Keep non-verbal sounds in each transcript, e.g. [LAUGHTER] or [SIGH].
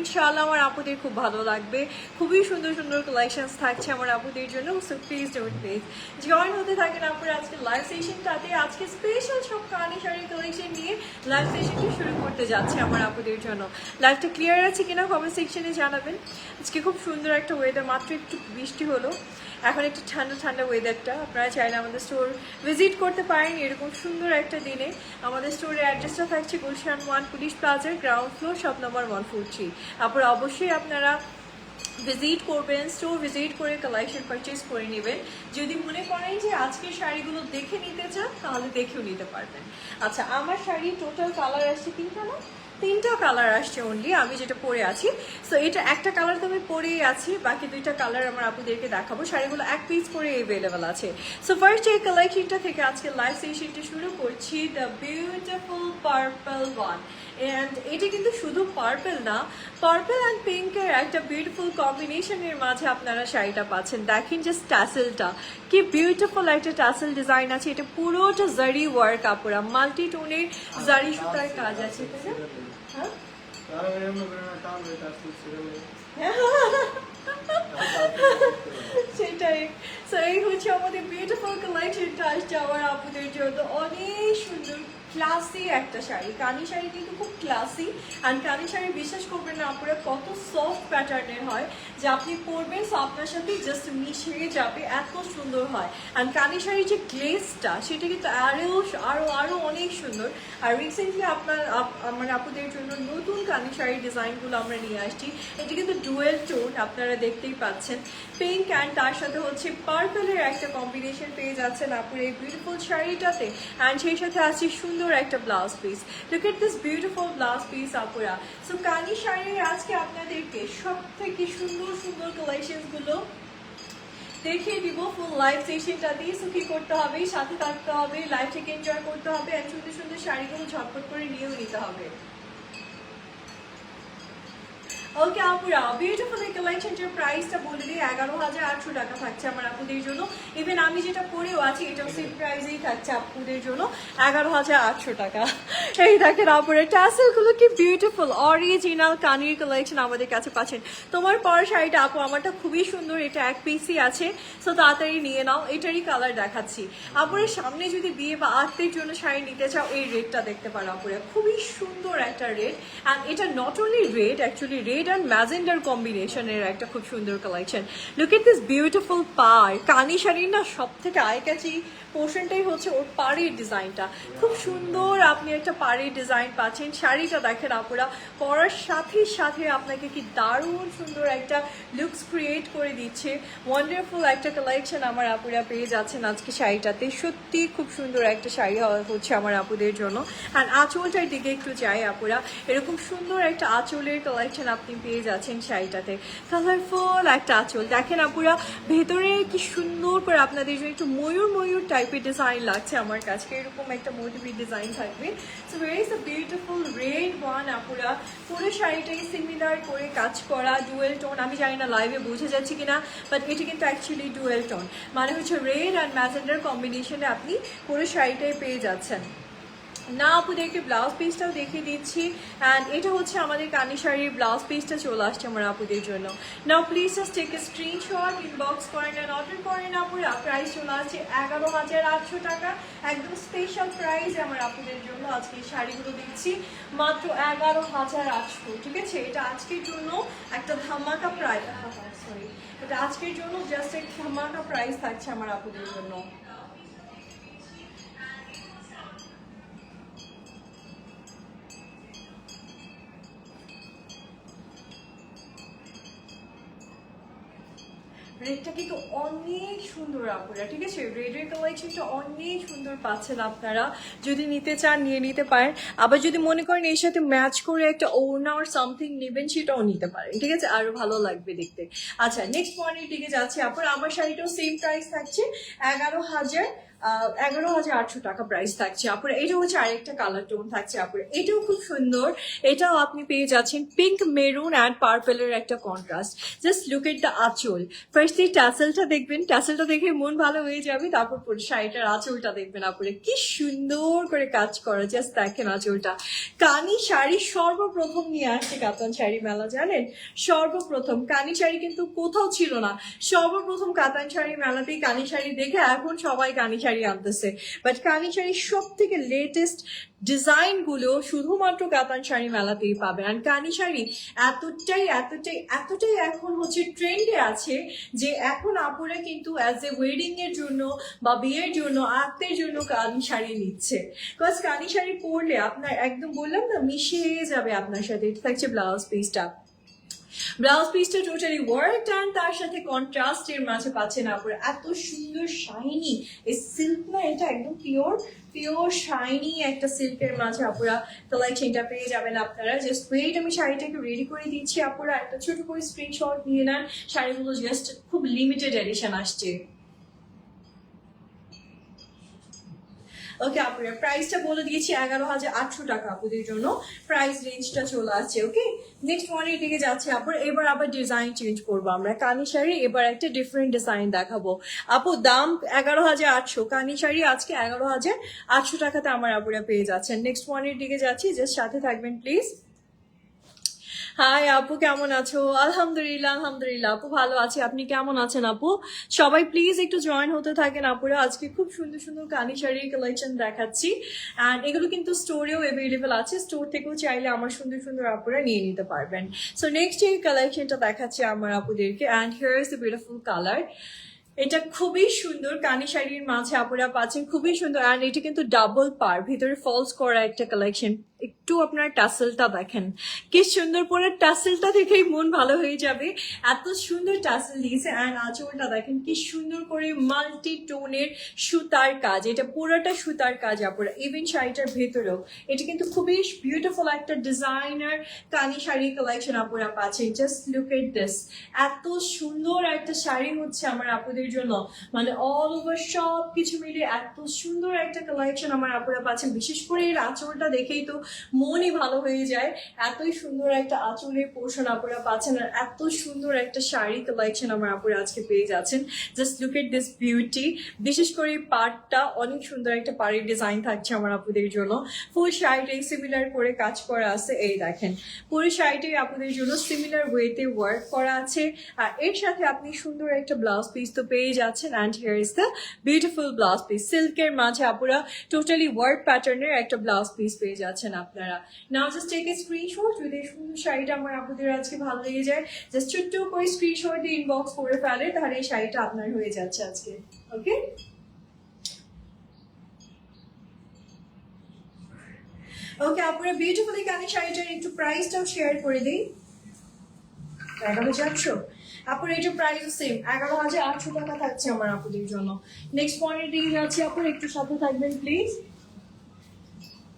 ইনশাআল্লাহ আমার আপুদের খুব ভালো লাগবে। খুবই সুন্দর সুন্দর কালেকশনস থাকছে আমার আপুদের জন্য। So please don't please join হতে থাকেন আপুর আজকে লাইভ সেশনটাতে আজকে স্পেশাল সব কানি শাড়ির কালেকশন নিয়ে লাইভ সেশনটি শুরু করতে যাচ্ছে আমার আপুদের জন্য। লাইভটা ক্লিয়ার আছে কিনা কমেন্ট সেকশনে জানাবেন। আজকে খুব সুন্দর একটা ওয়েদার মাত্র একটু বৃষ্টি হলো। এখন একটু ঠান্ডা ঠান্ডা ওয়েদারটা আপনারা চাইলে আমাদের স্টোর ভিজিট করতে পারেন এরকম সুন্দর একটা দিনে। আমাদের স্টোরের অ্যাড্রেসটা থাকছে গুলশান ওয়ান পুলিশ প্লাজার ground floor shop number one four three তারপর অবশ্যই আপনারা ভিজিট করবেন স্টোর ভিজিট করে কালেকশন পারচেস করে নেবেন। যদি মনে করেন যে আজকের শাড়িগুলো দেখে নিতে চান, তাহলে দেখেও নিতে পারবেন। আচ্ছা আমার শাড়ি টোটাল কালার আসছে তিনটা না? তিনটা কালার আসছে অনলি আমি যেটা পরে আছি। সো এটা একটা কালার তো আমি পরেই আছি, বাকি দুইটা কালার আমার আপুদেরকে দেখাবো। শাড়িগুলো এক পিস করে অ্যাভেলেবেল আছে। সো ফার্স্ট এই কালেকশনটা থেকে আজকে লাইভ সেশনটা শুরু করছি the beautiful purple one and এটি কিন্তু শুধু পার্পেল না পার্পল অ্যান্ড পিঙ্কের একটা বিউটিফুল কম্বিনেশনের মাঝে আপনারা শাড়িটা পাচ্ছেন। দেখেন যে টাসেলটা কি বিউটিফুল একটা টাসেল ডিজাইন আছে। এটা পুরোটা জারি ওয়ার্ক আপুরা। মাল্টি টোনের জারি সুতার কাজ আছে হ্যাঁ? [LAUGHS] সেটাই। সো এই হচ্ছে আমাদের বিউটিফুল কালেকশনটা আসছে আমার আপুদের জন্য। অনেক সুন্দর। ক্লাসি একটা শাড়ি। কানি শাড়ি কিন্তু খুব ক্লাসি আর কানি শাড়ি বিশ্বাস করবেন না আপনারা কত সফট প্যাটার্নের হয়, যে আপনি পরবেন, so আপনার সাথে জাস্ট মিশিয়ে যাবে, এত সুন্দর হয়। অ্যান্ড কানি শাড়ির যে গ্লেসটা সেটা কিন্তু আরও আরও আরও অনেক সুন্দর। আর রিসেন্টলি আপনার, আপ- আমার আপুদের জন্য নতুন কানি শাড়ির ডিজাইনগুলো আমরা নিয়ে আসছি। এটা কিন্তু ডুয়েল টোন আপনারা দেখতেই পাচ্ছেন। পিঙ্ক অ্যান্ড তার সাথে হচ্ছে পার্পলের একটা কম্বিনেশন পেয়ে যাচ্ছেন আপুর এই বিউটিফুল শাড়িটাতে। অ্যান্ড সেই সাথে আছে সুন্দর একটা blouse piece look at this beautiful blouse piece আপুরা সো কানি শাড়ির আজকে আপনাদেরকে সব থেকে সুন্দর সুন্দর কালেকশনগুলো দেখিয়ে দিব ফুল লাইভ সেশনটা দিয়ে। সো করতে হবে? সাথে থাকতে হবে লাইফটাকে এনজয় করতে হবে, আর সুন্দর সুন্দর শাড়িগুলো ঝটপট করে নিয়েও নিতে হবে। ওকে, আপুরা বিউটিফুল এই কালেকশনটার প্রাইসটা বলে দিই এগারো হাজার আটশো টাকা থাকছে আমার আপুদের জন্য। ইভেন আমি যেটা পরেও আছি, এটাও সেম প্রাইসেই থাকছে আপুদের জন্য, এগারো হাজার আটশো টাকা। এই দেখেন আপুরা টাসেলগুলো কি বিউটিফুল অরিজিনাল কানির কালেকশন আমাদের কাছে পাচ্ছেন। তোমার পর শাড়িটা, আপু, আমারটা খুবই সুন্দর, এটা এক পিসই আছে। সো তাড়াতাড়ি নিয়ে নাও, এটারই কালার দেখাচ্ছি। আপুরের সামনে যদি বিয়ে বা আত্মীয় জন্য শাড়ি নিতে চাও, এই রেডটা দেখতে পারো আপুরা। খুবই সুন্দর একটা রেড অ্যান্ড এটা not only red actually red and magenta কম্বিনেশনের একটা খুব সুন্দর collection look at this beautiful পার কানি শাড়ির না সব থেকে আয় ক্যাচি পোর্শনটাই হচ্ছে ওর পাড়ির ডিজাইনটা। খুব সুন্দর আপনি একটা পাড়ির ডিজাইন পাচ্ছেন। শাড়িটা দেখেন আপুরা, পরার সাথে সাথে আপনাকে কি দারুণ সুন্দর একটা লুকস ক্রিয়েট করে দিচ্ছে। ওয়ান্ডারফুল একটা কালেকশন আমার আপুরা পেয়ে যাচ্ছেন আজকে শাড়িটাতে। সত্যি খুব সুন্দর একটা শাড়ি হচ্ছে আমার আপুদের জন্য। আর আঁচলটার দিকে একটু যাই আপুরা, এরকম সুন্দর একটা আঁচলের কালেকশন আপনি পেয়ে যাচ্ছেন শাড়িটাতে। কালারফুল একটা আঁচল। দেখেন আপুরা, ভেতরে কি সুন্দর করে আপনাদের জন্য একটু ময়ূর ময়ূর টাইপের ডিজাইন লাগছে আমার কাছে। এরকম একটা মোটিভি ডিজাইন থাকবে। So very is beautiful red one আপুরা। পুরো শাড়িটাই সিমিলার করে কাজ করা ডুয়েল টোন আমি জানি না লাইভে বুঝে যাচ্ছে কিনা বাট এটি কিন্তু অ্যাকচুয়ালি ডুয়েল টোন মানে হচ্ছে রেড অ্যান্ড ম্যাজেন্ডার কম্বিনেশনে আপনি পুরো শাড়িটাই পেয়ে যাচ্ছেন। না আপুদেরকে ব্লাউজ পিসটাও দেখিয়ে দিচ্ছি। অ্যান্ড এটা হচ্ছে আমাদের কানি শাড়ির ব্লাউজ পিসটা চলে আসছে আমার আপুদের জন্য। Now please just take a screenshot inbox করেন অ্যান্ড অর্ডার করেন আপুরা। প্রাইস চলে আসছে এগারো হাজার আটশো টাকা। একদম স্পেশাল প্রাইস আমার আপুদের জন্য আজকে এই শাড়িগুলো দিচ্ছি। মাত্র এগারো হাজার আটশো, ঠিক আছে? এটা আজকের জন্য একটা ধামাকা প্রাইস সরি এটা আজকের জন্য জাস্ট এক ধামাকা প্রাইস থাকছে আমার আপুদের জন্য। রেডটা কিন্তু অনেক সুন্দর আপনারা ঠিক আছে? রেডের কালেকশনটা অনেক সুন্দর পাচ্ছেন আপনারা। যদি নিতে চান, নিয়ে নিতে পারেন। আবার যদি মনে করেন এর সাথে ম্যাচ করে একটা ওড়না আর সামথিং নেবেন, সেটাও নিতে পারেন, ঠিক আছে? আরও ভালো লাগবে দেখতে। আচ্ছা নেক্সট পয়েন্টের দিকে যাচ্ছি। আপনার আমার শাড়িটাও সেম প্রাইস থাকছে। এগারো হাজার এগারো হাজার আটশো টাকা প্রাইস থাকছে আপুরে। এটা হচ্ছে আরেকটা কালার টোন থাকছে আপুরে। এটাও খুব সুন্দর। এটাও আপনি পেয়ে যাচ্ছেন পিঙ্ক মেরুন অ্যান্ড পার্পেলের একটা contrast just look at the আঁচল। ফার্স্টলি ট্যাসেলটা দেখবেন। ট্যাসেলটা দেখে মন ভালো হয়ে যাবে। তারপর পুরো শাড়িটার আঁচলটা দেখবেন আপুরে। কি সুন্দর করে কাজ করা। জাস্ট দেখেন আঁচলটা। কানি শাড়ি সর্বপ্রথম নিয়ে আসছে কাতান শাড়ি মেলা, জানেন? সর্বপ্রথম। কানি শাড়ি কিন্তু কোথাও ছিল না। সর্বপ্রথম কাতান শাড়ি মেলাতেই কানি শাড়ি দেখে এখন সবাই কানি শাড়ি আনতেছে বাট শাড়ির সব থেকে লেটেস্ট ডিজাইনগুলো শুধুমাত্র কাতান শাড়ি মেলাতেই পাবে। আর কানি শাড়ি এতটাই এতটাই এতটাই এখন হচ্ছে ট্রেন্ডে আছে যে এখন আপুরা কিন্তু অ্যাজ এ ওয়েডিং এর জন্য বা বিয়ের জন্য, আত্মের জন্য কানি শাড়ি নিচ্ছে। বিকজ কানি শাড়ি পরলে আপনার, একদম বললাম না মিশিয়ে যাবে আপনার সাথে। থাকছে ব্লাউজ পিসটা ব্লাউজ পিসটা টোটালি ওয়ার্ক অ্যান্ড তার সাথে কন্ট্রাস্টের মাঝে পাচ্ছেন আপনারা এত সুন্দর শাইনি এই সিল্ক না, এটা একদম পিওর পিওর শাইনি একটা সিল্কের মাঝে আপুরা কালেকশনটা পেয়ে যাবেন আপনারা। জাস্ট ওয়েট আমি শাড়িটাকে রেডি করে দিচ্ছি আপুরা। একটা ছোট করে স্ক্রিনশট নিয়ে নেন। শাড়িগুলো জাস্ট খুব লিমিটেড এডিশন আসছে। ওকে আপুরা প্রাইসটা বলে দিয়েছি, এগারো হাজার আটশো টাকা আপুদের জন্য। প্রাইস রেঞ্জটা চলে আসছে ওকে নেক্সট ওয়ানের দিকে যাচ্ছে আপুর এবার আবার ডিজাইন চেঞ্জ করব আমরা। কানি শাড়ি, এবার একটা ডিফারেন্ট ডিজাইন দেখাবো। আপু, দাম এগারো হাজার আটশো, কানি শাড়ি আজকে এগারো হাজার আটশো টাকাতে আমার আপুরা পেয়ে যাচ্ছেন। নেক্সট ওয়ানের দিকে যাচ্ছি জাস্ট সাথে থাকবেন প্লিজ হাই আপু, কেমন আছো? আলহামদুলিল্লাহ আলহামদুলিল্লাহ। আপু, ভালো আছি। আপনি কেমন আছেন, আপু? সবাই প্লিজ একটু জয়েন হতে থাকেন, আপুরা। আজকে খুব সুন্দর সুন্দর কানি শাড়ির কালেকশন দেখাচ্ছি। অ্যান্ড এগুলো কিন্তু স্টোরেও অ্যাভেলেবেল আছে। স্টোর থেকেও চাইলে আমার সুন্দর সুন্দর আপুরা নিয়ে নিতে পারবেন। সো নেক্সট এই কালেকশনটা দেখাচ্ছি আমার আপুদেরকে and here is the beautiful colour এটা খুবই সুন্দর কানি শাড়ির মাঝে আপুরা পাচ্ছেন। খুবই সুন্দর। অ্যান্ড এটা কিন্তু ডাবল পার, ভিতরে ফলস করা একটা কালেকশন একটু আপনার টাসেলটা দেখেন। কি সুন্দর পরে টাসেলটা দেখেই মন ভালো হয়ে যাবে। এত সুন্দর টাসেল দিয়েছে অ্যান্ড আঁচলটা দেখেন, কি সুন্দর করে মাল্টি টোনের সুতার কাজ। এটা পুরোটা সুতার কাজ আপনারা ইভেন শাড়িটার ভেতরেও। এটা কিন্তু খুবই বিউটিফুল একটা ডিজাইনার কানি শাড়ি কালেকশন আপনারা পাচ্ছেন জাস্ট লুক এট দিস এত সুন্দর একটা শাড়ি হচ্ছে আমার আপুদের জন্য। মানে অল ওভার সব কিছু মিলে এত সুন্দর একটা কালেকশন আমার আপুরা পাচ্ছেন। বিশেষ করে এর আঁচলটা দেখেই তো মনই ভালো হয়ে যায়। এতই সুন্দর একটা আঁচলের পোষণ আপুরা পাচ্ছেন আর এত সুন্দর একটা শাড়ি কালেকশন আমার আপুরা আজকে পেয়ে যাচ্ছেন। Just look at this beauty বিশেষ করে পাড়টা অনেক সুন্দর একটা পাড়ের ডিজাইন থাকছে আমার আপুদের জন্য। ফুল শাড়িটাই সিমিলার করে কাজ করা আছে। এই দেখেন, পুরো শাড়িটাই আপুদের জন্য সিমিলার ওয়েতে ওয়ার্ক করা আছে। আর এর সাথে আপনি সুন্দর একটা ব্লাউজ পিস তো পেয়ে যাচ্ছেন and here is the beautiful blouse piece সিল্কের মাঝে আপুরা টোটালি ওয়ার্ক প্যাটার্নের একটা ব্লাউজ পিস পেয়ে যাচ্ছেন আপনারা। Now just take a screenshot যদি সুন্দর শাড়িটা আমার আপুদের আজকে ভালো লেগে যায় জাস্ট ছোট্ট করে স্ক্রিনশট দিয়ে ইনবক্স করে ফেলে তাহলে এই শাড়িটা আপনার হয়ে যাচ্ছে আজকে ওকে ওকে আপনারা বিউটিফুলি কানে শাড়িটার একটু প্রাইসটাও শেয়ার করে দিই। এগারো হাজার আটশো। আপুর এটা প্রাইস সেম এগারো হাজার আটশো টাকা থাকছে আমার আপুদের জন্য। নেক্সট পয়েন্টের দিকে যাচ্ছি, আপুর, একটু সাথে থাকবেন please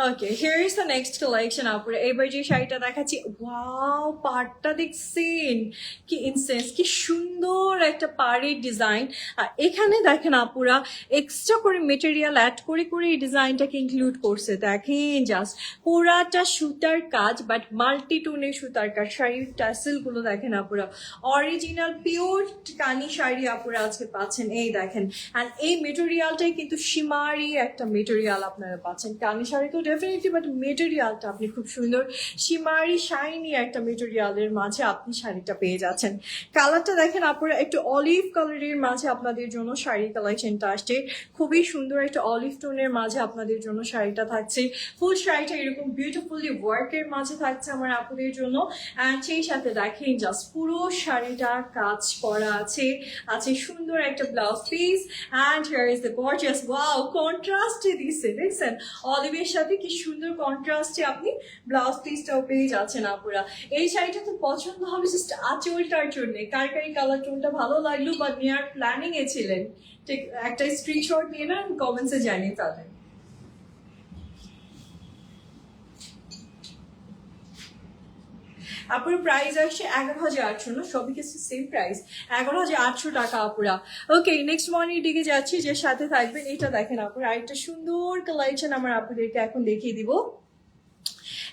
okay here is the next collection আপুরে এবার যে শাড়িটা দেখাচ্ছি ওয়াও পাড়টা দেখছেন কি ইনসেন্স কি সুন্দর একটা পাড়ের ডিজাইন আর এখানে দেখেন আপুরা এক্সট্রা করে মেটেরিয়াল অ্যাড করে করে এই ডিজাইনটাকে ইনক্লুড করছে দেখেন জাস্ট পুরাটা সুতার কাজ বাট মাল্টি টোনের সুতার কাজ শাড়ির টাসেলগুলো দেখেন আপুরা অরিজিনাল পিওর কানি শাড়ি আপুরা আজকে পাচ্ছেন এই দেখেন অ্যান্ড এই মেটেরিয়ালটাই কিন্তু সীমারি একটা মেটেরিয়াল আপনারা পাচ্ছেন কানি শাড়ি তো ডেফিনেটলি বাট মেটেরিয়ালটা আপনি খুব সুন্দর। সীমারি শাইনি একটা মেটেরিয়ালের মাঝে আপনি শাড়িটা পেয়ে যাচ্ছেন। কালারটা দেখেন আপনারা, একটু অলিভ কালারের মাঝে আপনাদের জন্য শাড়ি কালেকশনটা আসছে। খুবই সুন্দর একটা অলিভ টোনের মাঝে আপনাদের জন্য শাড়িটা থাকছে। ফুল শাড়িটা এরকম বিউটিফুলি ওয়ার্কের মাঝে থাকছে আমার আপুদের জন্য। অ্যান্ড সেই সাথে দেখেন জাস্ট পুরো শাড়িটা কাজ করা আছে। আছে সুন্দর একটা blouse piece and here is the gorgeous wow কন্ট্রাস্টে দিচ্ছে দেখছেন? অলিভের সাথে কি সুন্দর কন্ট্রাস্টে আপনি ব্লাউজ পিসটাও পেয়ে যাচ্ছেন আপুরা। এই শাড়িটা তো পছন্দ হবে জাস্ট আঁচলটার জন্য। কার কারি কালার টোনটা ভালো লাগল বা নেওয়ার প্ল্যানিং এ ছিলেন? ঠিক, একটা স্ক্রিনশট নিয়ে না কমেন্টসে জানিয়ে তাদের। আপুর প্রাইস আসছে এগারো হাজার আটশো, না? সবই কিছু সেম প্রাইস এগারো হাজার আটশো টাকা আপুরা। ওকে নেক্সট মর্নিং দিকে যাচ্ছি, যে সাথে থাকবেন, এটা দেখেন আপুর। আরেকটা সুন্দর কালেকশন আমার আপুদেরকে এখন দেখিয়ে দিব।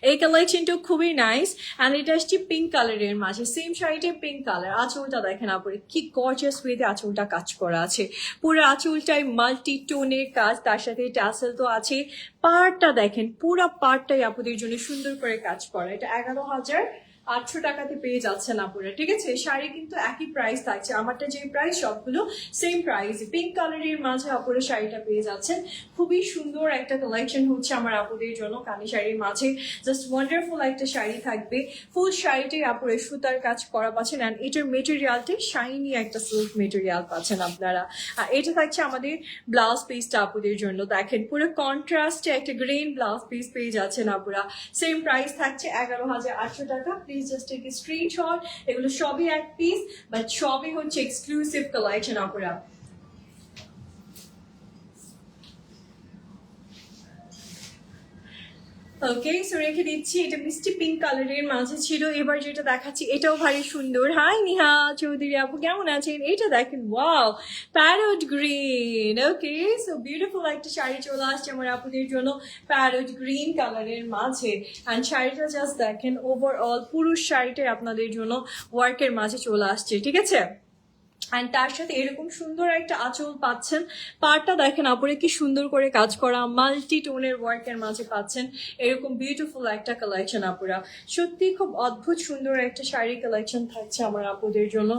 এই কালেকশনটা খুবই নাইস অ্যান্ড এটা আসছে পিঙ্ক কালারের মাঝে। সেম শাড়িতে পিঙ্ক কালার আঁচলটা দেখেন আপরে, কি গর্জিয়াস ওয়েতে আঁচলটা কাজ করা আছে। পুরো আঁচলটাই মাল্টি টোনের কাজ, তার সাথে টাসেল তো আছে। পার্টটা দেখেন, পুরো পার্টটাই আপুদের জন্য সুন্দর করে কাজ করা। এটা এগারো হাজার আটশো টাকাতে পেয়ে যাচ্ছেন আপুরা ঠিক আছে? শাড়ি কিন্তু একই প্রাইস থাকছে। আমারটা যে প্রাইস সবগুলো সেম প্রাইস পিঙ্ক কালারের মাঝে আপুরা শাড়িটা পেয়ে যাচ্ছেন। খুবই সুন্দর একটা কালেকশন হচ্ছে আমার আপুদের জন্য। কানি শাড়ির মাঝে জাস্ট ওয়ান্ডারফুল একটা শাড়ি থাকবে। ফুল শাড়িটাই আপুরে সুতার কাজ করা পাচ্ছেন অ্যান্ড এটার মেটেরিয়ালটি শাইনি একটা সিল্ক মেটেরিয়াল পাচ্ছেন আপনারা। আর এটা থাকছে আমাদের ব্লাউজ পিসটা আপুদের জন্য। দেখেন, পুরো কন্ট্রাস্টে একটা গ্রিন ব্লাউজ পিস পেয়ে যাচ্ছেন আপুরা। সেম প্রাইস থাকছে এগারো হাজার আটশো টাকা। প্লিজ জাস্ট টেক স্ক্রিনশট এগুলো সবই এক পিস বাট সবই হচ্ছে এক্সক্লুসিভ কালেকশন আপুরা ওকে সো রেখে দিচ্ছি এটা মিষ্টি পিঙ্ক কালারের মাঝে ছিল এবার যেটা দেখাচ্ছি এটাও ভারী সুন্দর হাই নিহা চৌধুরী আপু কেমন আছেন এটা দেখেন wow parrot green okay so beautiful একটা শাড়ি চলে আসছে আমার আপুদের জন্য প্যারট গ্রিন কালারের মাঝে অ্যান্ড শাড়িটা জাস্ট দেখেন ওভারঅল পুরুষ শাড়িটাই আপনাদের জন্য ওয়ার্কের মাঝে চলে আসছে ঠিক আছে অ্যান্ড তার সাথে এরকম সুন্দর একটা আঁচল পাচ্ছেন। পাড়টা দেখেন আপরে কি সুন্দর করে কাজ করা মাল্টি টোনের ওয়ার্কের মাঝে পাচ্ছেন। এরকম বিউটিফুল একটা কালেকশন আপুরা। সত্যি খুব অদ্ভুত সুন্দর একটা শাড়ি কালেকশন থাকছে আমার আপুদের জন্য।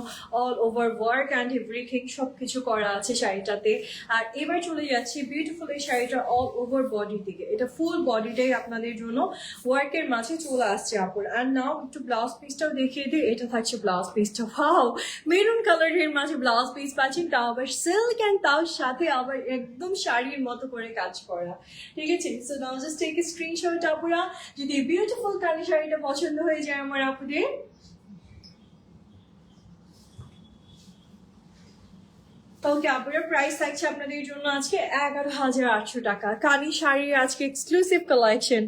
All over work and everything সব কিছু করা আছে শাড়িটাতে। আর এবার চলে যাচ্ছি বিউটিফুল এই শাড়িটা অল ওভার বডির দিকে। এটা ফুল বডিটাই আপনাদের জন্য ওয়ার্কের মাঝে চলে আসছে আপুর। আর নাও একটু ব্লাউজ পিসটাও দেখিয়ে দিই। এটা থাকছে ব্লাউজ পিসটা ভাও মেরুন কালারের মাঝে ব্লাউজ পিস পাচ্ছেন তাও আবার সিল্ক অ্যান্ড তার সাথে আবার একদম শাড়ির মতো করে কাজ করা। ঠিক আছে? So now just take screenshot আপুরা। যদি বিউটিফুল কালি শাড়িটা পছন্দ হয়ে যায় আমার আপুদের। ওকে আপনার প্রাইস থাকছে আপনাদের জন্য আজকে এগারো হাজার আটশো টাকা। কানি শাড়ির আজকে exclusive collection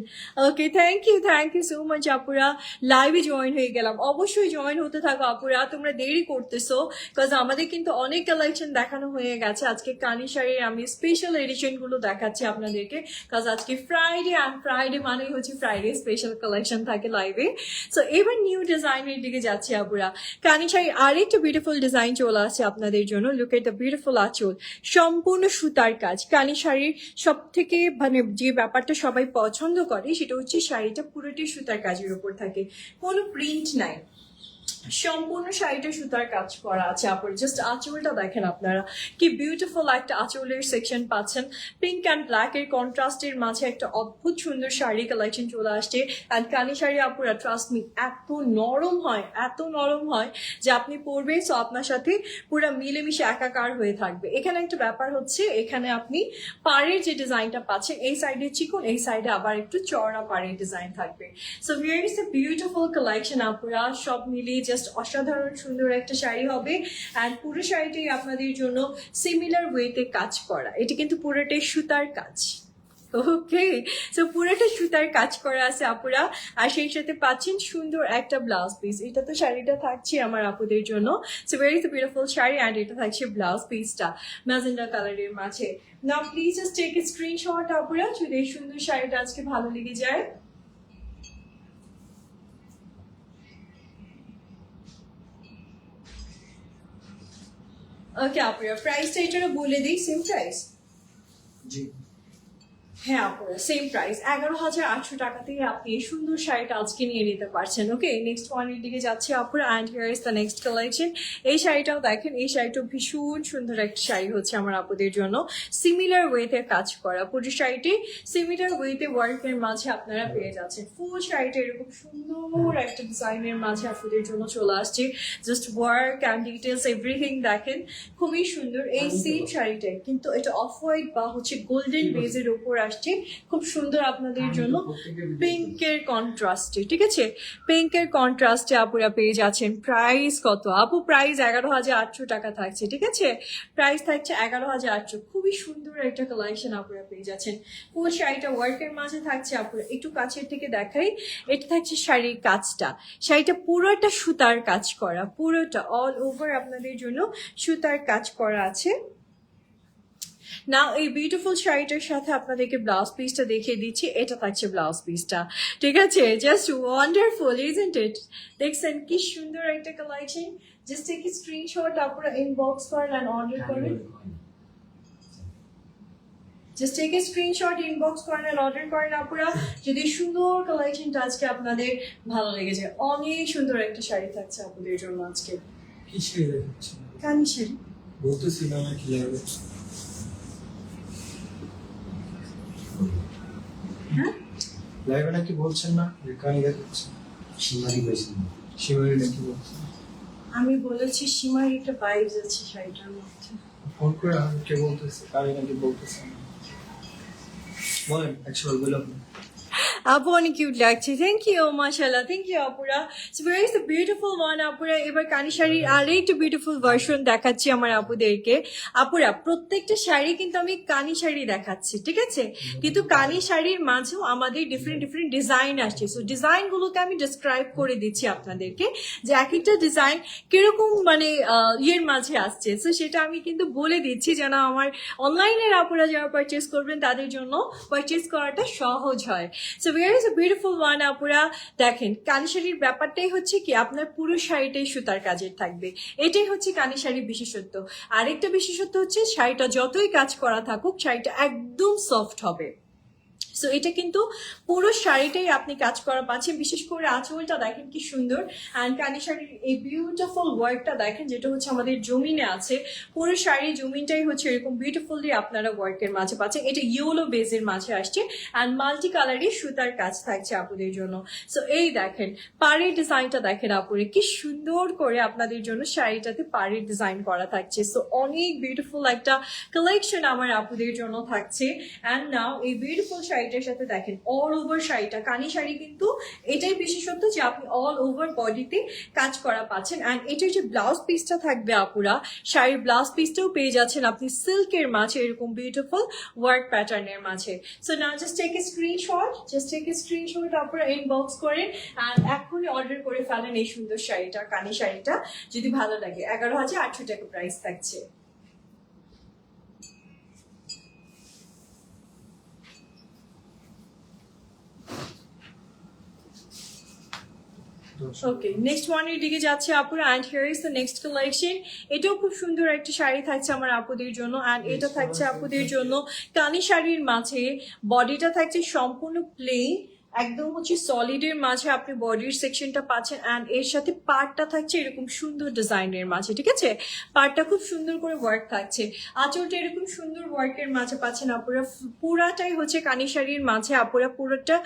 okay thank you thank you so much আপুরা। লাইভে জয়েন হয়ে গেলাম। অবশ্যই জয়েন হতে থাকো, আপুরা। তোমরা দেরি করতেছো বিকজ আমাদের কিন্তু অনেক কালেকশন দেখানো হয়ে গেছে। আজকে কানি শাড়ির আমি স্পেশাল এডিশনগুলো দেখাচ্ছি আপনাদেরকে কাজ আজকে ফ্রাইডে অ্যান্ড ফ্রাইডে মানেই হচ্ছে ফ্রাইডে স্পেশাল কালেকশন থাকে লাইভে সো এবার নিউ ডিজাইনের দিকে যাচ্ছি, আপুরা। কানি শাড়ির আরেকটা বিউটিফুল ডিজাইন চলে আসছে আপনাদের জন্য। লুক দ্য বিউটিফুল আঁচল সম্পূর্ণ সুতার কাজ। কানি শাড়ির সব থেকে মানে যে ব্যাপারটা সবাই পছন্দ করে, সেটা হচ্ছে শাড়িটা পুরোটাই সুতার কাজের উপর থাকে। কোনো প্রিন্ট নাই। সম্পূর্ণ শাড়িটা সুতার কাজ করা আছে আপর জাস্ট আঁচলটা দেখেন আপনারা। কি বিউটিফুল একটা আঁচলের সেকশন পাচ্ছেন। পিঙ্ক অ্যান্ড ব্ল্যাক এর কন্ট্রাস্টের মাঝে একটা অদ্ভুত সুন্দর শাড়ি কালেকশন চলে আসছে। অ্যান্ড কানি শাড়ি, আপুরা ট্রাস্ট মি এত নরম হয়, এত নরম হয় যে আপনি পরবে সো আপনার সাথে পুরো মিলেমিশে একাকার হয়ে থাকবে। এখানে একটা ব্যাপার হচ্ছে, এখানে আপনি পাড়ের যে ডিজাইনটা পাচ্ছেন, এই সাইডে চিকন, এই সাইডে আবার একটু চড়া পাড়ের ডিজাইন থাকবে। So very is a beautiful collection আপুরা, সব মিলিয়ে জাস্ট অসাধারণ সুন্দর একটা শাড়ি হবে। অ্যান্ড পুরো শাড়িটাই আপনাদের জন্য সিমিলার ওয়েতে কাজ করা। এটি কিন্তু পুরোটাই সুতার কাজ। ওকে সো পুরোটা সুতার কাজ করা আছে আপুরা। আর সেই সাথে পাচ্ছেন সুন্দর একটা ব্লাউজ পিস এটা তো শাড়িটা থাকছে আমার আপুদের জন্য। So very beautiful sari and এটা থাকছে ব্লাউজ পিসটা ম্যাজেন্ডা কালারের মাঝে। না প্লিজ জাস্ট টেক স্ক্রিনশট আপুরা, যদি এই সুন্দর শাড়িটা আজকে ভালো লেগে যায়। ওকে আপুরা প্রাইসটা এটারও বলে দিই সেম প্রাইস জি হ্যাঁ আপুরা সেম প্রাইস এগারো হাজার আটশো টাকাতেই আপনি এই সুন্দর শাড়িটা আজকে নিয়ে নিতে পারছেন ওকে নেক্সট ওয়ানের দিকে যাচ্ছে আপুরা and here is the next collection এই শাড়িটাও দেখেন এই শাড়িটাও ভীষণ সুন্দর একটা শাড়ি হচ্ছে আমার আপুদের জন্য। সিমিলার ওয়েতে কাজ করা পুরো শাড়িটি। সিমিলার ওয়েতে ওয়ার্কের মাঝে আপনারা পেয়ে যাচ্ছেন। ফুল শাড়িটা এরকম সুন্দর একটা ডিজাইনের মাঝে আপুদের জন্য চলে আসছে। Just work and details everything দেখেন খুবই সুন্দর। এই সেম শাড়িটাই কিন্তু এটা অফ হোয়াইট বা হচ্ছে গোল্ডেন বেজের উপর আসছে খুব সুন্দর আপনাদের জন্য পিঙ্কের কন্ট্রাস্টে ঠিক আছে? পিঙ্কের কন্ট্রাস্টে আপুরা পেয়ে যাচ্ছেন প্রাইস কত? আপু প্রাইস এগারো হাজার আটশো টাকা থাকছে ঠিক আছে? প্রাইস থাকছে এগারো হাজার আটশো। খুবই সুন্দর একটা কালেকশন আপুরা পেয়ে যাচ্ছেন। ফুল শাড়িটা ওয়ার্কের মাঝে থাকছে আপুরা। একটু কাছের থেকে দেখাই। এটা থাকছে শাড়ির কাজটা। শাড়িটা পুরোটা সুতার কাজ করা পুরোটা অল ওভার আপনাদের জন্য সুতার কাজ করা আছে। না এই বিউটিফুল শাড়িটার সাথে আপনাদেরকে ব্লাউজ পিসটা দেখিয়ে দিচ্ছি। এটা থাকছে ব্লাউজ পিসটা ঠিক আছে? জাস্ট ওয়ান্ডারফুল ইজেন্ট ইট দেখছেন কি সুন্দর একটা কালেকশন জাস্ট কি স্ক্রিনশট আপনারা ইনবক্স করেন অ্যান্ড অর্ডার করেন। Just take a screenshot inbox করেন আর অর্ডার করেন। আপুরা যদি সুন্দর কালেকশনটা আজকে আপনাদের ভালো লেগেছে অনেক সুন্দর একটা শাড়ি থাকছে আপনাদের জন্য আজকে। কি শাড়ি দেখাচ্ছে কানি শাড়ি বলতেছি না কি লাগবে। লাইভে নাকি বলছেন না যে কানি দেখাচ্ছে সীমারি বেশি শিবারি নাকি বলছেন? আমি বলেছি সীমার একটা ভাইবস আছে শাড়িটার মধ্যে। ফোন করে আমাকে বলতেছে কানি নাকি বলতেছে। না বলেন বলে বললাম আপু অনেক কিউট লাগছে থ্যাংক ইউ মাশাল্লাহ থ্যাংক ইউ আপুরা so very is beautiful one আপুরা এবার কানি শাড়ির আরেকটু বিউটিফুল ভার্সন দেখাচ্ছি আমার আপুদেরকে। আপুরা প্রত্যেকটা শাড়ি কিন্তু আমি কানি শাড়ি দেখাচ্ছি, ঠিক আছে? কিন্তু কানি শাড়ির মাঝেও আমাদের ডিফারেন্ট ডিফারেন্ট ডিজাইন আসছে। সো ডিজাইনগুলোকে আমি ডিসক্রাইব করে দিচ্ছি আপনাদেরকে যে এক একটা ডিজাইন কীরকম মানে ইয়ের মাঝে আসছে। সো সেটা আমি কিন্তু বলে দিচ্ছি যেন আমার অনলাইনের আপুরা যারা পারচেস করবেন, তাদের জন্য পারচেস করাটা সহজ হয়। So very is a beautiful one আপুরা। দেখেন কানি শাড়ির ব্যাপারটাই হচ্ছে কি, আপনার পুরো শাড়িটাই সুতার কাজের থাকবে। এটাই হচ্ছে কানি শাড়ির বিশেষত্ব। আরেকটা বিশেষত্ব হচ্ছে, শাড়িটা যতই কাজ করা থাকুক, শাড়িটা একদম সফট হবে। সো এটা কিন্তু পুরো শাড়িটাই আপনি কাজ করা পাচ্ছেন। বিশেষ করে আঁচলটা দেখেন কি সুন্দর। অ্যান্ড কানি শাড়ির এই বিউটিফুল ওয়ার্কটা দেখেন, যেটা হচ্ছে আমাদের জমিনে আছে। পুরো শাড়ি জমিনটাই হচ্ছে এরকম বিউটিফুলি আপনারা ওয়ার্কের মাঝে পাচ্ছেন। এটা ইয়েলো বেজের মাঝে আসছে। অ্যান্ড মাল্টি কালারের সুতার কাজ থাকছে আপুদের জন্য। সো এই দেখেন, পাড়ের ডিজাইনটা দেখেন আপুরে। কি সুন্দর করে আপনাদের জন্য শাড়িটাতে পাড়ের ডিজাইন করা থাকছে। সো অনেক বিউটিফুল একটা কালেকশন আমার আপুদের জন্য থাকছে। অ্যান্ড নাও এই বিউটিফুল শাড়িটার সাথে দেখেন অল ওভার শাড়িটা, কানি শাড়ি কিন্তু এটাই বিশেষত্ব যে আপনি অল ওভার বডিতে কাজ করা পাচ্ছেন। অ্যান্ড এটার যে ব্লাউজ পিসটা থাকবে আপুরা, শাড়ির ব্লাউজ পিসটাও পেয়ে যাচ্ছেন আপনি সিল্কের মাঝে, এরকম বিউটিফুল ওয়ার্ক প্যাটার্নের মাঝে। সো না just take a screenshot just take a screenshot আপনারা ইনবক্স করেন অ্যান্ড এখনই অর্ডার করে ফেলেন এই সুন্দর শাড়িটা, কানি শাড়িটা, যদি ভালো লাগে। এগারো হাজার আটশো টাকা প্রাইস থাকছে। ওকে নেক্সট ওয়ানের দিকে যাচ্ছে আপুরা and here is the next collection এটাও খুব সুন্দর একটা শাড়ি থাকছে আমার আপুদের জন্য অ্যান্ড এটা থাকছে আপুদের জন্য কানি শাড়ির মাঝে। বডিটা থাকছে সম্পূর্ণ প্লেন একদম হচ্ছে সলিডের মাঝে আপনি বডির সেকশনটা পাচ্ছেন অ্যান্ড এর সাথে পার্টটা থাকছে এরকম সুন্দর ডিজাইনের মাঝে ঠিক আছে? পার্টটা খুব সুন্দর করে ওয়ার্ক থাকছে। আঁচলটা এরকম সুন্দর ওয়ার্কের মাঝে পাচ্ছেন আপুরা। পুরাটাই হচ্ছে কানি শাড়ির মাঝে আপুরা পুরোটা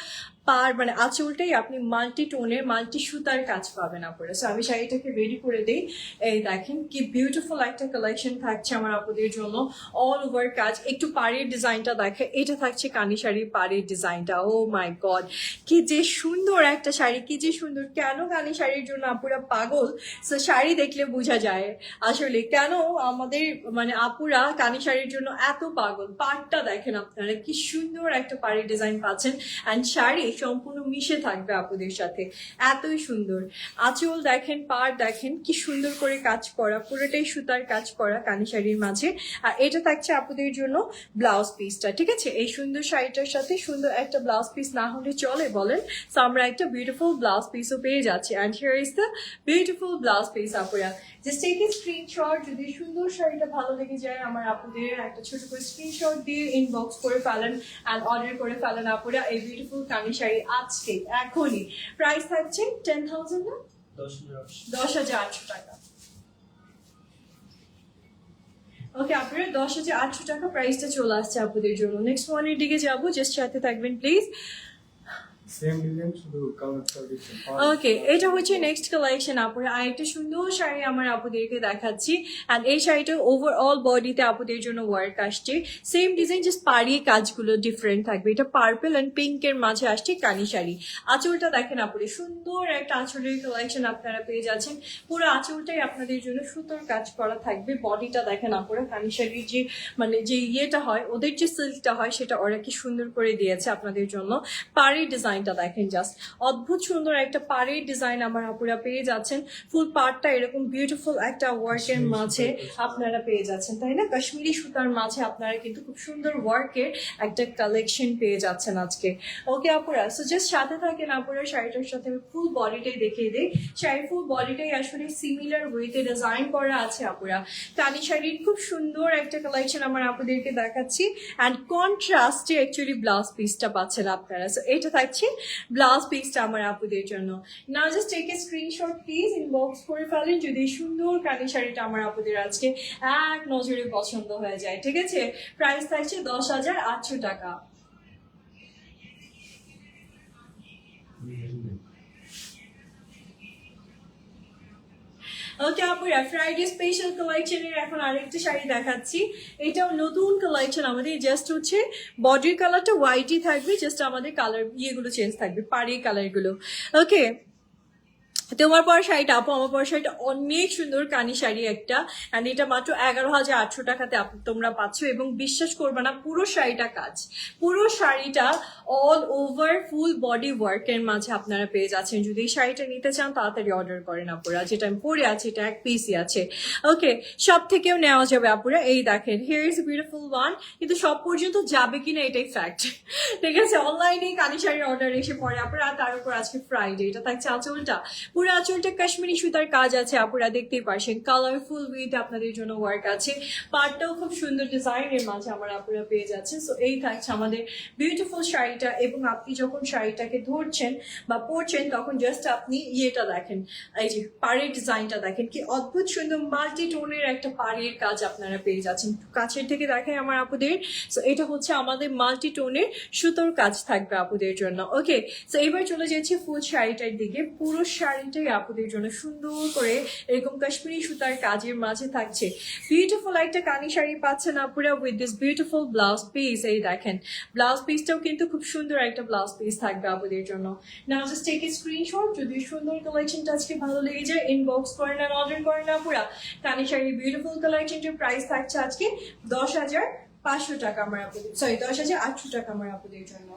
পার মানে আঁচলটাই আপনি মাল্টি টোনের মাল্টি সুতার কাজ পাবেন আপনারা। সো আমি শাড়িটাকে রেডি করে দিই। এই দেখেন কি বিউটিফুল একটা কালেকশন থাকছে আমার আপুদের জন্য। অল ওভার কাজ। একটু পাড়ের ডিজাইনটা দেখে। এটা থাকছে কানি শাড়ির পাড়ের ডিজাইনটা ও মাই গড কি যে সুন্দর একটা শাড়ি, কি যে সুন্দর। কেন কানি শাড়ির জন্য আপুরা পাগল? সো শাড়ি দেখলে বোঝা যায়। আসলে কেন আমাদের মানে আপুরা কানি শাড়ির জন্য এত পাগল? পাড়টা দেখেন আপনারা, কি সুন্দর একটা পাড়ের ডিজাইন পাচ্ছেন। অ্যান্ড শাড়ি সম্পূর্ণ মিশে থাকবে আপুদের সাথে। এতই সুন্দর। আঁচল দেখেন পার দেখেন, কি সুন্দর করে কাজ করা, পুরোটাই সুতার কাজ করা কানি শাড়ির মাঝে। আর এটা থাকছে আপুদের জন্য ব্লাউজ পিসটা, ঠিক আছে? এই সুন্দর শাড়িটার সাথে সুন্দর একটা ব্লাউজ পিস না হলে চলে বলেন, তো আমরা একটা বিউটিফুল ব্লাউজ পিসও পেয়ে যাচ্ছি। And here is the beautiful blouse piece আপুরা। জাস্ট টেক স্ক্রিনশট যদি সুন্দর শাড়িটা ভালো লেগে যায়, আমার আপুদের একটা ছোট করে স্ক্রিনশট দিয়ে ইনবক্স করে ফেলেন অ্যান্ড অর্ডার করে ফেলেন, আপুরা। এই বিউটিফুল কানি শাড়ি আজকে এখনই। প্রাইস থাকছে টেন থাউজেন্ড না? দশ হাজার আটশো। টাকা। ওকে আপনারা দশ হাজার আটশো টাকা প্রাইসটা চলে আসছে আপনাদের জন্য। নেক্সট ওয়ানের দিকে যাব। জাস্ট সাথে থাকবেন প্লিজ ডিজাইন ওকে এটা হচ্ছে নেক্সট কালেকশন আপুরা। আর একটা সুন্দর শাড়ি আমার আপুদেরকে দেখাচ্ছি। অ্যান্ড এই শাড়িটা ওভারঅল বডিতে আপুদের জন্য ওয়ার্ক আসছে। সেম ডিজাইন জাস্ট পাড়িয়ে কাজগুলো ডিফারেন্ট থাকবে। এটা পার্পল অ্যান্ড পিঙ্কের মাঝে আসছে কানি শাড়ি। আঁচলটা দেখেন আপুরে, সুন্দর একটা আঁচলের কালেকশন আপনারা পেয়ে যাচ্ছেন। পুরো আঁচলটাই আপনাদের জন্য সুন্দর কাজ করা থাকবে। বডিটা দেখেন আপুরা কানি শাড়ির যে মানে যে ইয়েটা হয়, ওদের যে সিল্কটা হয়, সেটা ওরা কি সুন্দর করে দিয়েছে আপনাদের জন্য। পাড়ির ডিজাইনটা দেখেন জাস্ট অদ্ভুত সুন্দর একটা পাড়ির ডিজাইন আমার আপুরা পেয়ে যাচ্ছেন। ফুল পাড়টা এরকম বিউটিফুল একটা ওয়ার্কের মাঝে আপনারা পেয়ে যাচ্ছেন তাই না? কাশ্মীরি সুতার মাঝে আপনারা কিন্তু খুব সুন্দর ওয়ার্কের একটা কালেকশন পেয়ে যাচ্ছেন আজকে। ওকে আপুরা সো জাস্ট সাথে থাকেন আপুরা শাড়িটার সাথে আমি ফুল বডিটাই দেখিয়ে দিই। শাড়ির ফুল বডিটাই আসলে সিমিলার ওয়েতে ডিজাইন করা আছে আপুরা। কানি শাড়ির খুব সুন্দর একটা কালেকশন আমার আপুদেরকে দেখাচ্ছি। অ্যান্ড কন্ট্রাস্টে অ্যাকচুয়ালি ব্লাউজ পিসটা পাচ্ছেন আপনারা। সো এটা থাকছে ব্লাউজ পিসটা আমার আপুদের জন্য। না just take a screenshot please inbox করে ফেলেন যদি সুন্দর কানি শাড়িটা আমার আপুদের আজকে এক নজরে পছন্দ হয়ে যায়। ঠিক আছে? প্রাইস থাকছে দশ হাজার আটশো টাকা। ওকে আপুরা ফ্রাইডে স্পেশাল কালেকশনের এখন আরেকটা শাড়ি দেখাচ্ছি। এটাও নতুন কালেকশন আমাদের জাস্ট হচ্ছে বডির কালারটা হোয়াইটই থাকবে জাস্ট আমাদের কালার ইয়েগুলো চেঞ্জ থাকবে, পাড়ির কালারগুলো ওকে তোমার পর শাড়িটা, আপু, আমার পর শাড়িটা অনেক সুন্দর কানি শাড়ি একটা অ্যান্ড এটা মাত্র এগারো হাজার আটশো টাকাতে তোমরা পাচ্ছ, এবং বিশ্বাস করবে না, পুরো শাড়িটা কাজ। পুরো শাড়িটা অল ওভার ফুল বডি ওয়ার্কের মাঝে আপনারা পেয়ে যাচ্ছেন। যদি এই শাড়িটা নিতে চান, তাড়াতাড়ি অর্ডার করেন আপুরা। যেটা আমি পরে আছি, এটা এক পিসই আছে। ওকে সব থেকেও নেওয়া যাবে আপুরা। এই দেখেন হিয়ার ইজ বিউটিফুল ওয়ান কিন্তু সব পর্যন্ত যাবে কিনা এটাই ফ্যাক্ট ঠিক আছে অনলাইনে কানি শাড়ির অর্ডার এসে পড়ে আপুরা, আর তার উপর আজকে ফ্রাইডে এটা থাকছে আঁচলটা পুরো আঁচলটা কাশ্মীরি সুতার কাজ আছে, আপুরা দেখতেই পারছেন। কালারফুল উইথ আপনাদের জন্য ওয়ার্ক আছে। পার্টটাও খুব সুন্দর ডিজাইনের মাঝে আমার আপুরা পেয়ে যাচ্ছেন। সো এই থাকছে আমাদের বিউটিফুল শাড়িটা এবং আপনি যখন শাড়িটাকে ধরছেন বা পরছেন, তখন জাস্ট আপনি ইয়েটা দেখেন। এই যে পাড়ের ডিজাইনটা দেখেন কি অদ্ভুত সুন্দর মাল্টি টোনের একটা পাড়ের কাজ আপনারা পেয়ে যাচ্ছেন। কাছের থেকে দেখেন আমার আপুদের। সো এটা হচ্ছে আমাদের মাল্টি টোনের সুতোর কাজ থাকবে আপুদের জন্য। ওকে সো এবার চলে যাচ্ছি ফুল শাড়িটার দিকে। পুরো শাড়িটাই আপুদের জন্য সুন্দর করে এরকম কাশ্মীরি সুতার কাজের মাঝে থাকছে। বিউটিফুল একটা কানি শাড়ি পাচ্ছেন আপুরা with this beautiful blouse piece এই দেখেন। ব্লাউজ পিসটাও কিন্তু খুব সুন্দর একটা ব্লাউজ পিস থাকবে আপুদের জন্য। Now just take a screenshot যদি সুন্দর কালেকশনটা আজকে ভালো লেগে যায় ইনবক্স করেন আর অর্ডার করেন আপুরা। কানি শাড়ির বিউটিফুল কালেকশনটির প্রাইস থাকছে আজকে দশ হাজার পাঁচশো টাকা আমার আপুদের সরি দশ হাজার আটশো টাকা আমার আপুদের জন্য।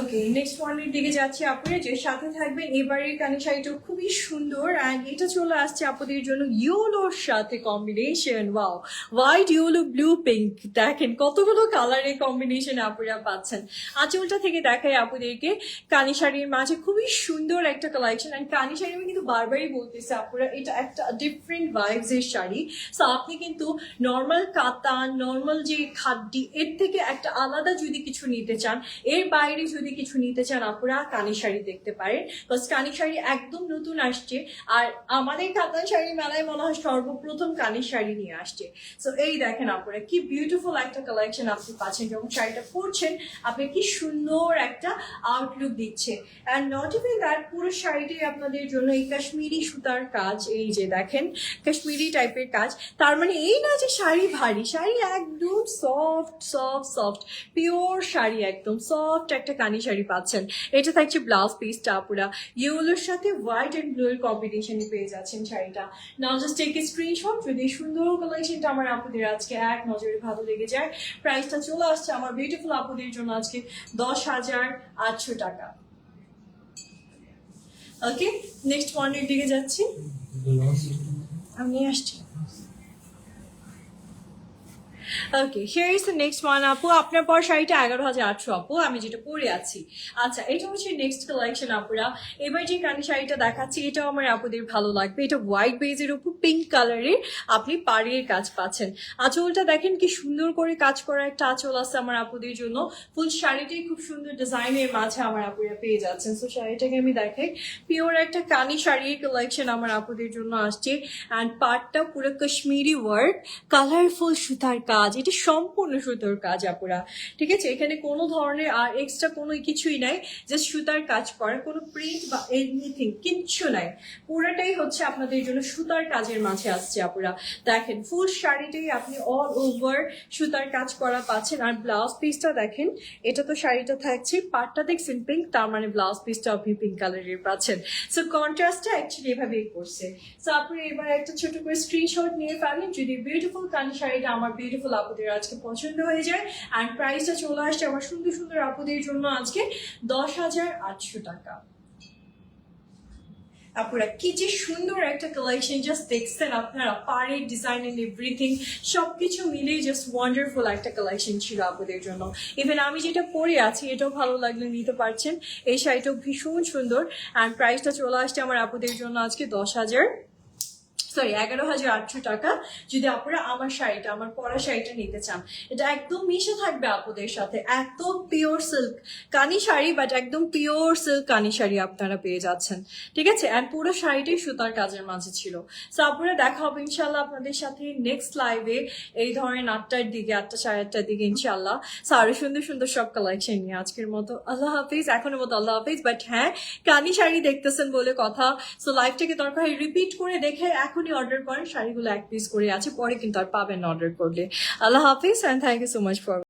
ওকে নেক্সট ওয়ানের দিকে যাচ্ছি আপুরে যে সাথে থাকবেন এবারের কানি শাড়িটা খুবই সুন্দর অ্যান্ড এটা চলে আসছে আপুদের জন্য ইয়োলোর সাথে combination wow white yellow blue pink দেখেন কতগুলো কালারের কম্বিনেশন আপুরা পাচ্ছেন। আঁচলটা থেকে দেখাই আপুদেরকে, কানি শাড়ির মাঝে খুবই সুন্দর একটা কালেকশন অ্যান্ড কানি শাড়ি আমি কিন্তু বারবারই বলতেছি আপনারা এটা একটা ডিফারেন্ট ভাইবস এর শাড়ি। সো আপনি কিন্তু নর্মাল কাতান নর্মাল যে খাদ্যি, এর থেকে একটা আলাদা যদি কিছু নিতে চান, এর বাইরে যদি কিছু নিতে চান আপুরা কানি শাড়ি দেখতে পারেন বিকজ কানি শাড়ি একদম নতুন আসছে। আর আমাদের কাতান শাড়ি মেলায় মনে হয় সর্বপ্রথম কানি শাড়ি নিয়ে আসছে। সো এই দেখেন আপুরা, কি বিউটিফুল একটা কালেকশন আপনি পাচ্ছেন, যখন শাড়িটা পরছেন, আপনি কি সুন্দর একটা আউটলুক দিচ্ছে অ্যান্ড নট ইভেন দ্যাট পুরো শাড়িটাই আপনাদের জন্য এই কাশ্মীরি সুতার কাজ, এই যে দেখেন, কাশ্মীরি টাইপের কাজ। তার মানে এই না যে শাড়ি ভারী, শাড়ি একদম soft soft soft pure sari একদম সফট একটা কানি শাড়ি পাচ্ছেন। এটা থাকছে ব্লাউজ পিসটা আপুরা। ইয়েলোর সাথে হোয়াইট অ্যান্ড ব্লু এর কম্বিনেশনে পেয়ে যাচ্ছেন শাড়িটা। Now just take a screenshot যদি সুন্দর কালেকশনটা আমার আপুদের আজকে এক নজরে ভালো লেগে যায় প্রাইসটা চলে আসছে আমার বিউটিফুল আপুদের জন্য আজকে দশ হাজার আটশো টাকা। ওকে নেক্সট ওয়ানের দিকে যাচ্ছি। আমি আসছি। Okay here is the next one আপু আপনার পর শাড়িটা এগারো হাজার আটশো আপু আমি যেটা পরে আছি আচ্ছা এটা হচ্ছে নেক্সট কালেকশন আপুরা এবার যে কানি শাড়িটা দেখাচ্ছি এটাও আমার আপুদের ভালো লাগবে এটা হোয়াইট বেজের উপর পিঙ্ক কালারের আপনি পাড়ির কাজ পাচ্ছেন। আঁচলটা দেখেন কি সুন্দর করে কাজ করা একটা আঁচল আছে আমার আপুদের জন্য। ফুল শাড়িটাই খুব সুন্দর ডিজাইনের মাঝে আমার আপুরা পেয়ে যাচ্ছেন। সো শাড়িটাকে আমি দেখাই। পিওর একটা কানি শাড়ির কালেকশন আমার আপুদের জন্য আসছে। অ্যান্ড পাটটা পুরো কাশ্মীরি ওয়ার্ক কালারফুল সুতার কাজ, এটি সম্পূর্ণ সুতোর কাজ, আপুরা। ঠিক আছে? এখানে কোনো ধরনের আর এক্সট্রা কোনো কিছুই নাই। জাস্ট সুতার কাজ করা, কোনো প্রিন্ট বা এনিথিং কিচ্ছু নাই। পুরোটাই হচ্ছে আপনাদের জন্য সুতার কাজের মাঝে আসছে, আপুরা। দেখেন ফুল শাড়িটাই আপনি অল ওভার সুতার কাজ করা পাচ্ছেন। আর ব্লাউজ পিসটা দেখেন, এটা তো শাড়িটা থাকছে। পাটটা দেখছেন পিঙ্ক তার মানে ব্লাউজ পিসটা আপনি পিঙ্ক কালারের পাচ্ছেন। সো কন্ট্রাস্টটা অ্যাকচুয়ালি এভাবেই করছে। সো আপনি এবার একটা ছোট করে স্ক্রিনশট নিয়ে ফেলেন যদি বিউটিফুল কানি শাড়িটা, আমার বিউটিফুল আপুদের আজকে পছন্দ হয়ে যায়। অ্যান্ড প্রাইসটা চলে আসছে আমার সুন্দর সুন্দর আপুদের জন্য আজকে দশ হাজার আটশো টাকা। আপুরা, কি যে সুন্দর একটা কালেকশন জাস্ট দেখছেন আপনারা, পাড়ের ডিজাইন এন্ড এভরিথিং সবকিছু মিলিয়ে জাস্ট ওয়ান্ডারফুল একটা কালেকশন ছিল আপুদের জন্য। ইভেন আমি যেটা পরে আছি, এটাও ভালো লাগলে নিতে পারছেন। এই শাড়িটাও ভীষণ সুন্দর। অ্যান্ড প্রাইসটা চলে আসছে আমার আপুদের জন্য আজকে দশ হাজার। সরি এগারো হাজার আটশো টাকা যদি আপনারা আমার শাড়িটা, আমার পরা শাড়িটা নিতে চান। এটা একদম মিশে থাকবে আপুদের সাথে। একদম pure silk Kani sari but একদম পিওর সিল্ক কানি শাড়ি আপনারা পেয়ে যাচ্ছেন। ঠিক আছে? অ্যান্ড পুরো শাড়িটাই সুতার কাজের মাঝে ছিল। সো আপনারা দেখা হবে ইনশাল্লাহ আপনাদের সাথে নেক্সট লাইভে এই ধরনের আটটার দিকে, আটটা সাড়ে আটটার দিকে ইনশাল্লাহ সো আরও সুন্দর সুন্দর সব কালেকশন নিয়ে আজকের মতো। আল্লাহ হাফিজ, এখনের মতো আল্লাহ হাফিজ। বাট হ্যাঁ কানি শাড়ি দেখতেছেন বলে কথা। সো লাইভটাকে দরকার রিপিট করে দেখে। এখনই অর্ডার করেন, শাড়িগুলো এক পিস করে আছে, পরে কিন্তু আর পাবেন অর্ডার করলে। আল্লাহ হাফিজ and thank you so much for